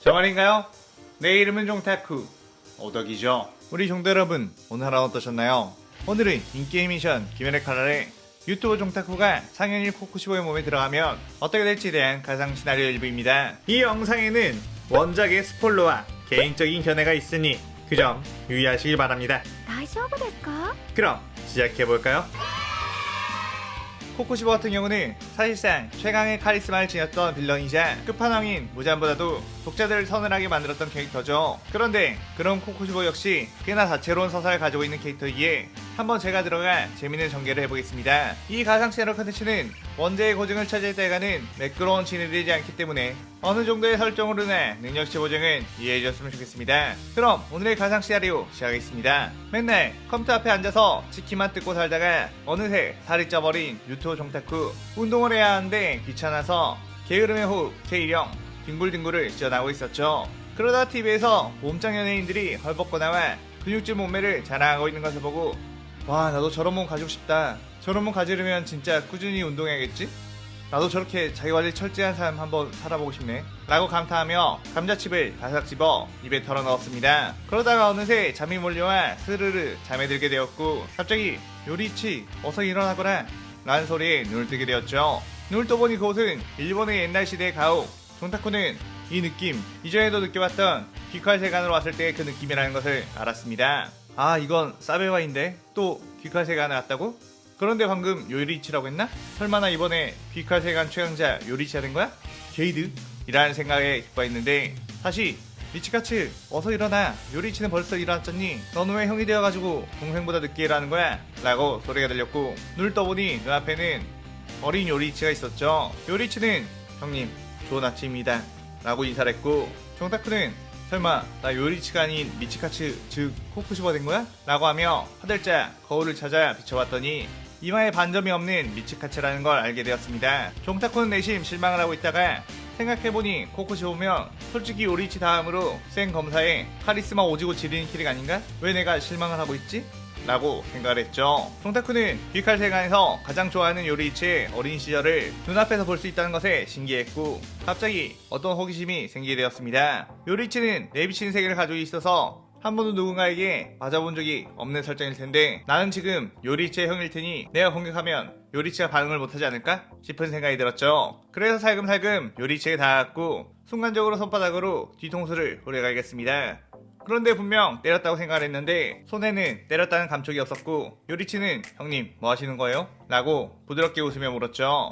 저 말인가요? 내 이름은 종타쿠 오덕이죠 우리 종도 여러분 오늘 하루 어떠셨나요? 오늘은 인게임 미션 김연의 칼날의 유튜브 종타쿠가 상현일 코쿠시보의 몸에 들어가면 어떻게 될지에 대한 가상 시나리오 일부입니다 이 영상에는 원작의 스포일러와 개인적인 견해가 있으니 그 점 유의하시길 바랍니다 大丈夫ですか 그럼 시작해볼까요? 코코시보 같은 경우는 사실상 최강의 카리스마를 지녔던 빌런이자 끝판왕인 무잔보다도 독자들을 서늘하게 만들었던 캐릭터죠. 그런데 그런 코코시보 역시 꽤나 다채로운 서사를 가지고 있는 캐릭터이기에 한번 제가 들어가 재밌는 전개를 해보겠습니다. 이 가상 시나리오 컨텐츠는 원제의 고증을 차지할 때가는 매끄러운 진행되지 않기 때문에 어느 정도의 설정으로나 능력치 보증은 이해해 주셨으면 좋겠습니다. 그럼 오늘의 가상 시나리오 시작하겠습니다. 맨날 컴퓨터 앞에 앉아서 치킨만 뜯고 살다가 어느새 살이 쪄버린 유튜브 종탁후 운동을 해야 하는데 귀찮아서 게으름의 호흡 제1형 뒹굴뒹굴을 지어나고 있었죠. 그러다 TV에서 몸짱 연예인들이 헐벗고 나와 근육질 몸매를 자랑하고 있는 것을 보고 와 나도 저런 몸 가지고 싶다. 저런 몸 가지려면 진짜 꾸준히 운동해야겠지? 나도 저렇게 자기 관리 철저한 삶 한번 살아보고 싶네. 라고 감탄하며 감자칩을 바삭 집어 입에 털어 넣었습니다. 그러다가 어느새 잠이 몰려와 스르르 잠에 들게 되었고 갑자기 요리치 어서 일어나거라 라는 소리에 눈을 뜨게 되었죠. 눈을 떠보니 그곳은 일본의 옛날 시대의 가옥 종타쿠는 이 느낌 이전에도 느껴봤던 귀칼세관으로 왔을 때의 그 느낌이라는 것을 알았습니다. 아 이건 사베와인데 또 귀칼세관을 왔다고? 그런데 방금 요리치라고 했나? 설마 나 이번에 귀칼세관 최강자 요리치가 된 거야? 게이드? 이라는 생각에 기뻐했는데 다시 미치카츠 어서 일어나 요리치는 벌써 일어났잖니 너는 왜 형이 되어가지고 동생보다 늦게 일하는 거야? 라고 소리가 들렸고 눈을 떠보니 눈앞에는 어린 요리치가 있었죠 요리치는 형님 좋은 아침입니다 라고 인사를 했고 정타쿠는 설마 나 요리치가 아닌 미치카츠 즉 코쿠시버 된 거야? 라고 하며 화들짝 거울을 찾아 비춰봤더니 이마에 반점이 없는 미치카츠라는 걸 알게 되었습니다. 종타쿠는 내심 실망을 하고 있다가 생각해보니 코쿠시보면 솔직히 요리치 다음으로 센 검사에 카리스마 오지고 지리는 키릭 아닌가? 왜 내가 실망을 하고 있지? 라고 생각을 했죠. 종타쿠는 귀칼세관에서 가장 좋아하는 요리치의 어린 시절을 눈앞에서 볼 수 있다는 것에 신기했고 갑자기 어떤 호기심이 생기게 되었습니다. 요리치는 내비치는 세계를 가지고 있어서 한 번도 누군가에게 맞아본 적이 없는 설정일 텐데 나는 지금 요리치의 형일 테니 내가 공격하면 요리치가 반응을 못하지 않을까 싶은 생각이 들었죠. 그래서 살금살금 요리치에 닿았고 순간적으로 손바닥으로 뒤통수를 후려가겠습니다. 그런데 분명 때렸다고 생각을 했는데 손에는 때렸다는 감촉이 없었고 요리치는 형님 뭐 하시는 거예요? 라고 부드럽게 웃으며 물었죠.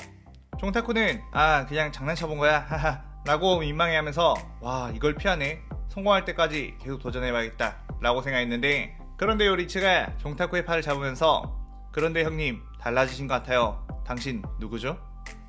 종타쿠는 아 그냥 장난쳐본 거야 하하 라고 민망해하면서 와 이걸 피하네 성공할 때까지 계속 도전해봐야겠다 라고 생각했는데 그런데 요리치가 종타쿠의 팔을 잡으면서 그런데 형님 달라지신 것 같아요 당신 누구죠?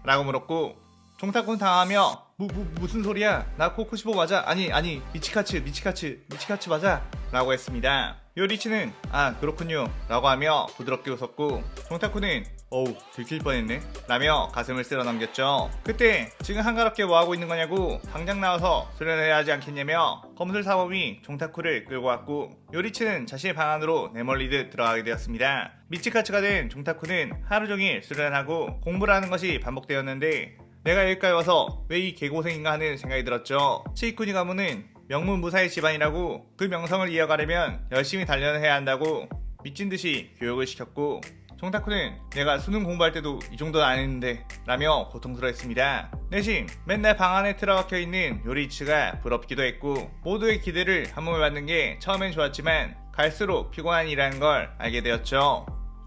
라고 물었고 종타쿠는 당하며 무, 무, 무슨 소리야? 나 코쿠시보 맞아. 아니 아니 미치카츠 미치카츠 미치카츠 맞아. 라고 했습니다. 요리치는 아 그렇군요. 라고 하며 부드럽게 웃었고 종타쿠는 어우 들킬 뻔했네. 라며 가슴을 쓸어 넘겼죠. 그때 지금 한가롭게 뭐하고 있는 거냐고 당장 나와서 수련해야 하지 않겠냐며 검술 사범이 종타쿠를 끌고 왔고 요리치는 자신의 방 안으로 내몰리듯 들어가게 되었습니다. 미치카츠가 된 종타쿠는 하루 종일 수련하고 공부를 하는 것이 반복되었는데 내가 여기까지 와서 왜 이 개고생인가 하는 생각이 들었죠. 치이쿠니 가문은 명문 무사의 집안이라고 그 명성을 이어가려면 열심히 단련을 해야 한다고 미친 듯이 교육을 시켰고 종타쿠는 내가 수능 공부할 때도 이 정도는 안 했는데 라며 고통스러웠습니다. 내심 맨날 방 안에 틀어박혀 있는 요리치가 부럽기도 했고 모두의 기대를 한 몸에 받는 게 처음엔 좋았지만 갈수록 피곤한 일이라는 걸 알게 되었죠.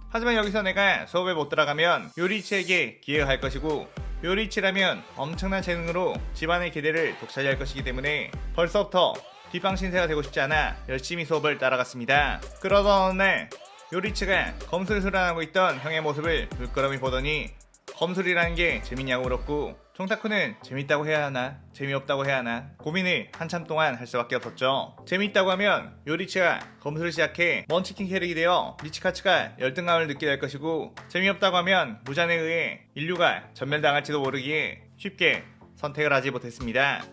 하지만 여기서 내가 수업에 못 들어가면 요리치에게 기회가 갈 것이고 요리치라면 엄청난 재능으로 집안의 기대를 독차지할 것이기 때문에 벌써부터 뒷방 신세가 되고 싶지 않아 열심히 수업을 따라갔습니다. 그러던 어느 날 요리치가 검술을 수련하고 있던 형의 모습을 물끄러미 보더니 검술이라는 게 재밌냐고 물었고 종타쿠는 재밌다고 해야 하나 재미없다고 해야 하나 고민을 한참 동안 할 수밖에 없었죠. 재밌다고 하면 요리치가 검술을 시작해 먼치킨 캐릭이 되어 미치카츠가 열등감을 느끼게 될 것이고 재미없다고 하면 무잔에 의해 인류가 전멸당할지도 모르기에 쉽게 선택을 하지 못했습니다.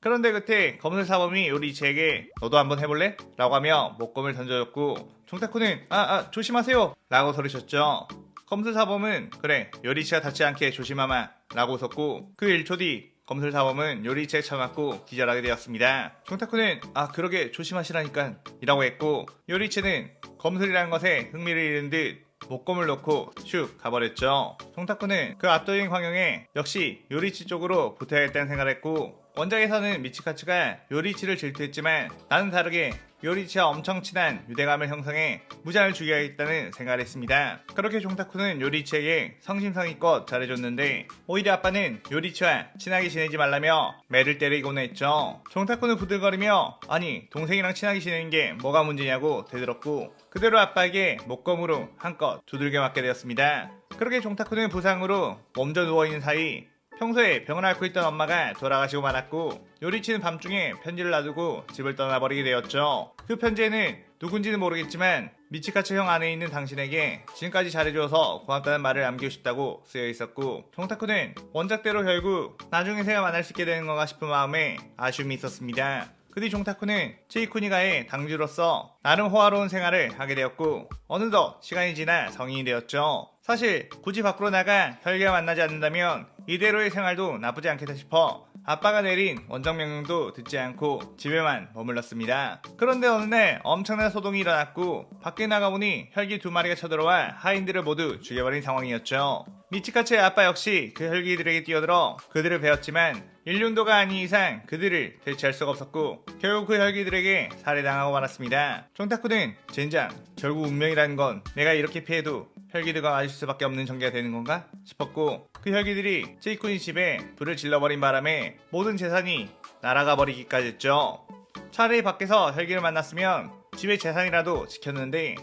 그런데 그때 검술 사범이 요리치에게 너도 한번 해볼래? 라고 하며 목검을 던져줬고 종타쿠는 아, 아 조심하세요! 라고 소리쳤죠 검술 사범은 그래 요리치가 닿지 않게 조심하마 라고 웃었고 그 1초 뒤 검술 사범은 요리치에 처맞고 기절하게 되었습니다. 종타쿠는 아 그러게 조심하시라니까 이라고 했고 요리치는 검술이라는 것에 흥미를 잃은 듯 목검을 놓고 슉 가버렸죠. 종타쿠는 그 압도적인 광경에 역시 요리치 쪽으로 붙어야겠다는 생각을 했고 원작에서는 미치카츠가 요리치를 질투했지만 나는 다르게 요리치와 엄청 친한 유대감을 형성해 무장을 죽여야겠다는 생각을 했습니다. 그렇게 종타쿠는 요리치에게 성심성의껏 잘해줬는데 오히려 아빠는 요리치와 친하게 지내지 말라며 매를 때리곤 했죠. 종타쿠는 부들거리며 아니 동생이랑 친하게 지내는 게 뭐가 문제냐고 대들었고 그대로 아빠에게 목검으로 한껏 두들겨 맞게 되었습니다. 그렇게 종타쿠는 부상으로 몸져 누워있는 사이 평소에 병을 앓고 있던 엄마가 돌아가시고 말았고 요리치는 밤중에 편지를 놔두고 집을 떠나버리게 되었죠. 그 편지에는 누군지는 모르겠지만 미치카츠 형 안에 있는 당신에게 지금까지 잘해줘서 고맙다는 말을 남기고 싶다고 쓰여 있었고 종타쿠는 원작대로 결국 나중에 새가 만날 수 있게 되는 건가 싶은 마음에 아쉬움이 있었습니다. 그뒤 종타쿠는 치이쿠니가의 당주로서 나름 호화로운 생활을 하게 되었고 어느덧 시간이 지나 성인이 되었죠. 사실 굳이 밖으로 나가 혈기가 만나지 않는다면 이대로의 생활도 나쁘지 않겠다 싶어 아빠가 내린 원정 명령도 듣지 않고 집에만 머물렀습니다. 그런데 어느 날 엄청난 소동이 일어났고 밖에 나가보니 혈기 두 마리가 쳐들어와 하인들을 모두 죽여버린 상황이었죠. 미치카츠의 아빠 역시 그 혈기들에게 뛰어들어 그들을 베었지만 일륜도가 아닌 이상 그들을 대체할 수가 없었고 결국 그 혈기들에게 살해당하고 말았습니다. 종타쿠는 젠장 결국 운명이라는 건 내가 이렇게 피해도 혈기들과 마주칠 수밖에 없는 전개가 되는 건가 싶었고 그 혈기들이 제이쿤이 집에 불을 질러버린 바람에 모든 재산이 날아가 버리기까지 했죠. 차라리 밖에서 혈기를 만났으면 집의 재산이라도 지켰는데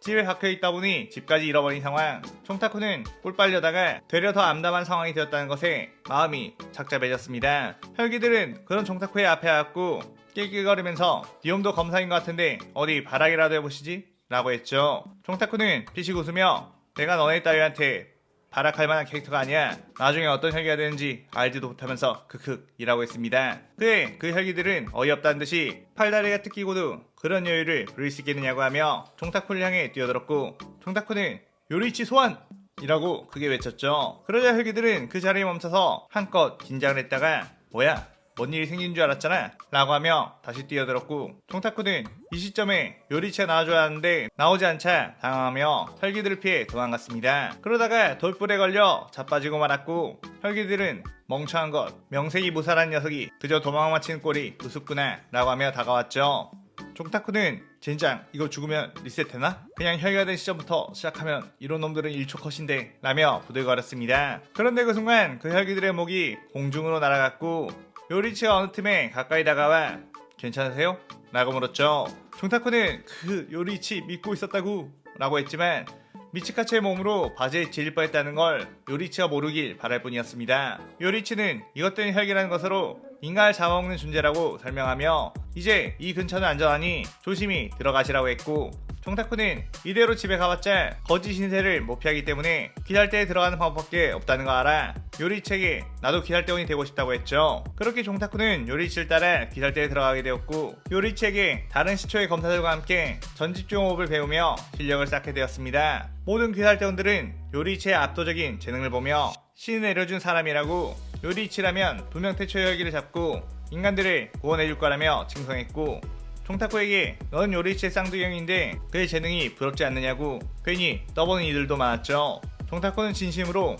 집에 박혀 있다 보니 집까지 잃어버린 상황. 총타쿠는 꿀 빨려다가 되려 더 암담한 상황이 되었다는 것에 마음이 착잡해졌습니다. 혈기들은 그런 총타쿠의 앞에 왔고 낄낄거리면서 니엄도 검사인 것 같은데 어디 바라기라도 해보시지? 라고 했죠. 총타쿠는 피식 웃으며 내가 너네 따위한테 발악할 만한 캐릭터가 아니야. 나중에 어떤 혈기가 되는지 알지도 못하면서 크크이라고 했습니다. 그에 그 혈기들은 어이없다는 듯이 팔다리가 뜯기고도 그런 여유를 부릴 수 있겠느냐고 하며 종타쿠를 향해 뛰어들었고 종타쿠는 요리치 소환! 이라고 크게 외쳤죠. 그러자 혈기들은 그 자리에 멈춰서 한껏 긴장을 했다가 뭐야 뭔 일이 생긴 줄 알았잖아 라고 하며 다시 뛰어들었고 종타쿠는 이 시점에 요리치가 나와줘야 하는데 나오지 않자 당황하며 혈기들을 피해 도망갔습니다. 그러다가 돌불에 걸려 자빠지고 말았고 혈기들은 멍청한 것 명색이 무사한 녀석이 그저 도망만 치는 꼴이 우습구나 라고 하며 다가왔죠. 종타쿠는 젠장 이거 죽으면 리셋되나? 그냥 혈기가 된 시점부터 시작하면 이런 놈들은 1초 컷인데 라며 부들거렸습니다. 그런데 그 순간 그 혈기들의 목이 공중으로 날아갔고 요리치가 어느 틈에 가까이 다가와 괜찮으세요? 라고 물었죠. 종타쿠는 그 요리치 믿고 있었다고 라고 했지만 미치카츠의 몸으로 바지에 질릴 뻔했다는 걸 요리치가 모르길 바랄 뿐이었습니다. 요리치는 이것들은 혈기라는 것으로 인간을 잡아먹는 존재라고 설명하며 이제 이 근처는 안전하니 조심히 들어가시라고 했고 종타쿠는 이대로 집에 가봤자 거짓 신세를 못 피하기 때문에 기살대에 들어가는 방법밖에 없다는 거 알아 요리치에게 나도 기살대원이 되고 싶다고 했죠. 그렇게 종타쿠는 요리치를 따라 기살대에 들어가게 되었고 요리치에게 다른 시초의 검사들과 함께 전집중 호흡을 배우며 실력을 쌓게 되었습니다. 모든 기살대원들은 요리치의 압도적인 재능을 보며 신이 내려준 사람이라고 요리치라면 분명 태초의 혈기를 잡고 인간들을 구원해줄 거라며 칭송했고 총타쿠에게 넌 요리치의 쌍두경인데 그의 재능이 부럽지 않느냐고 괜히 떠보는 이들도 많았죠. 총타쿠는 진심으로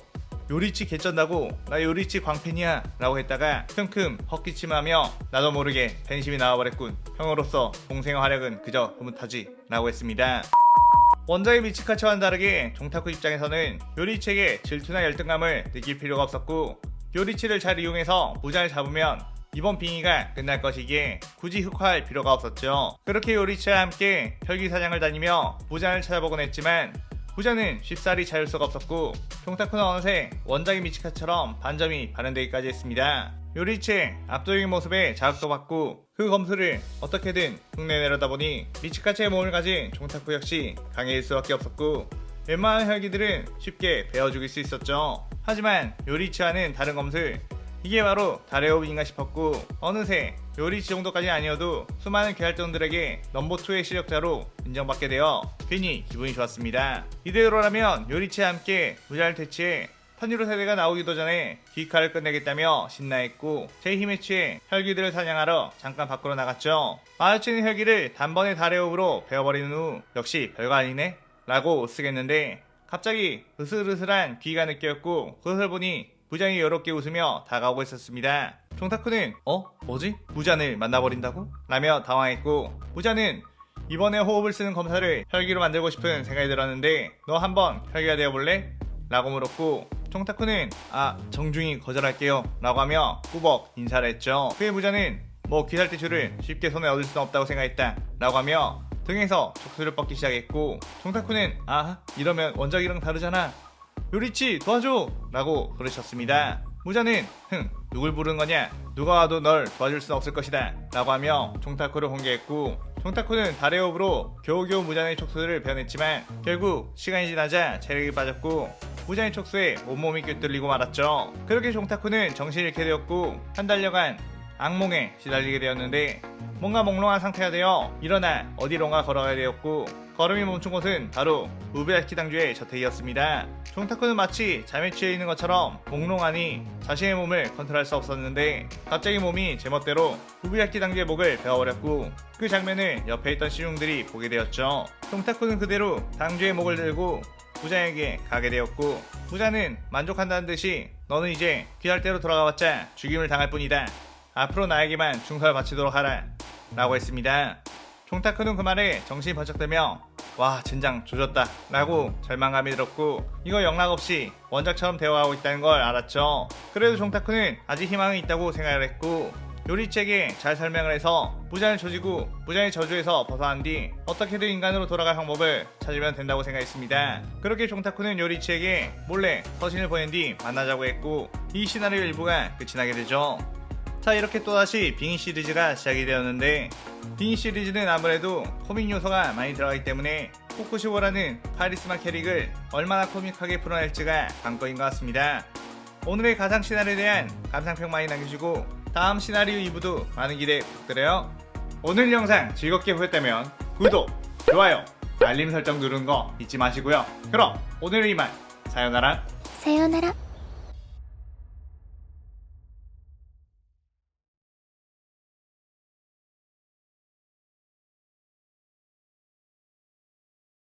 요리치 개쩐다고 나 요리치 광팬이야 라고 했다가 큼큼 헛기침하며 나도 모르게 팬심이 나와버렸군 형으로서 동생의 활약은 그저 흐뭇하지 라고 했습니다. 원작의 미치카츠와는 다르게 종타쿠 입장에서는 요리치에게 질투나 열등감을 느낄 필요가 없었고 요리치를 잘 이용해서 무장을 잡으면 이번 빙의가 끝날 것이기에 굳이 흑화할 필요가 없었죠. 그렇게 요리치와 함께 혈기사장을 다니며 부장을 찾아보곤 했지만 부자는 쉽사리 찾을 수가 없었고 종타쿠는 어느새 원작의 미치카처럼 반점이 발현되기까지 했습니다. 요리치의 압도적인 모습에 자극도 받고 그 검수를 어떻게든 흉내내려다 보니 미치카츠의 몸을 가진 종타쿠 역시 강해질 수밖에 없었고 웬만한 혈기들은 쉽게 베어 죽일 수 있었죠. 하지만 요리치와는 다른 검술 이게 바로 호흡인가 싶었고 어느새 요리치 정도까지 아니어도 수많은 계열정들에게 넘버2의 실력자로 인정받게 되어 괜히 기분이 좋았습니다. 이대로라면 요리치와 함께 무자를 퇴치해 탄유로 세대가 나오기도 전에 기카를 끝내겠다며 신나했고 제 힘에 취해 혈기들을 사냥하러 잠깐 밖으로 나갔죠. 마주치는 혈기를 단번에 달의호흡으로 베어버리는 후 역시 별거 아니네? 라고 쓰겠는데 갑자기 으슬으슬한 귀가 느꼈고 그것을 보니 부장이 여롭게 웃으며 다가오고 있었습니다. 종타쿠는 어? 뭐지? 무잔을 만나버린다고? 라며 당황했고 무잔은 이번에 호흡을 쓰는 검사를 혈기로 만들고 싶은 생각이 들었는데 너 한번 혈기가 되어볼래? 라고 물었고 종타쿠는 아 정중히 거절할게요 라고 하며 꾸벅 인사를 했죠 그의 부자는 뭐 귀살대출을 쉽게 손에 얻을 수는 없다고 생각했다 라고 하며 등에서 촉수를 뻗기 시작했고 종타쿠는 아 이러면 원작이랑 다르잖아 요리치 도와줘! 라고 부르셨습니다. 무자는 흥 누굴 부르는 거냐? 누가 와도 널 도와줄 순 없을 것이다. 라고 하며 종타쿠를 공개했고 종타쿠는 달의 호흡으로 겨우겨우 무잔의 촉수를 베어냈지만 결국 시간이 지나자 체력이 빠졌고 무잔의 촉수에 온몸이 꿰뚫리고 말았죠. 그렇게 종타쿠는 정신을 잃게 되었고 한 달여간 악몽에 시달리게 되었는데 뭔가 몽롱한 상태가 되어 일어나 어디론가 걸어가야 되었고 걸음이 멈춘 곳은 바로 우베야키 당주의 저택이었습니다. 종타쿠는 마치 잠에 취해 있는 것처럼 몽롱하니 자신의 몸을 컨트롤할 수 없었는데 갑자기 몸이 제멋대로 우베야키 당주의 목을 베어버렸고 그 장면을 옆에 있던 신용들이 보게 되었죠. 종타쿠는 그대로 당주의 목을 들고 부자에게 가게 되었고 부자는 만족한다는 듯이 너는 이제 귀할 대로 돌아가봤자 죽임을 당할 뿐이다. 앞으로 나에게만 중사를 바치도록 하라. 라고 했습니다. 종타크는 그 말에 정신이 번쩍 들며 와 젠장 조졌다 라고 절망감이 들었고 이거 영락 없이 원작처럼 대화하고 있다는 걸 알았죠. 그래도 종타크는 아직 희망이 있다고 생각을 했고 요리책에 잘 설명을 해서 부자를 조지고 부자의 저주에서 벗어난 뒤 어떻게든 인간으로 돌아갈 방법을 찾으면 된다고 생각했습니다. 그렇게 종타쿠는 요리치에게 몰래 서신을 보낸 뒤 만나자고 했고 이 시나리오 일부가 끝이 나게 되죠. 자 이렇게 또다시 빙의 시리즈가 시작이 되었는데 빙의 시리즈는 아무래도 코믹 요소가 많이 들어가기 때문에 코쿠시오라는 카리스마 캐릭을 얼마나 코믹하게 풀어낼지가 관건인 것 같습니다. 오늘의 가상 시나리오에 대한 감상평 많이 남겨주고 다음 시나리오 2부도 많은 기대 부탁드려요. 오늘 영상 즐겁게 보셨다면 구독, 좋아요, 알림 설정 누른 거 잊지 마시고요. 그럼 오늘 이만 사연나라 사연나라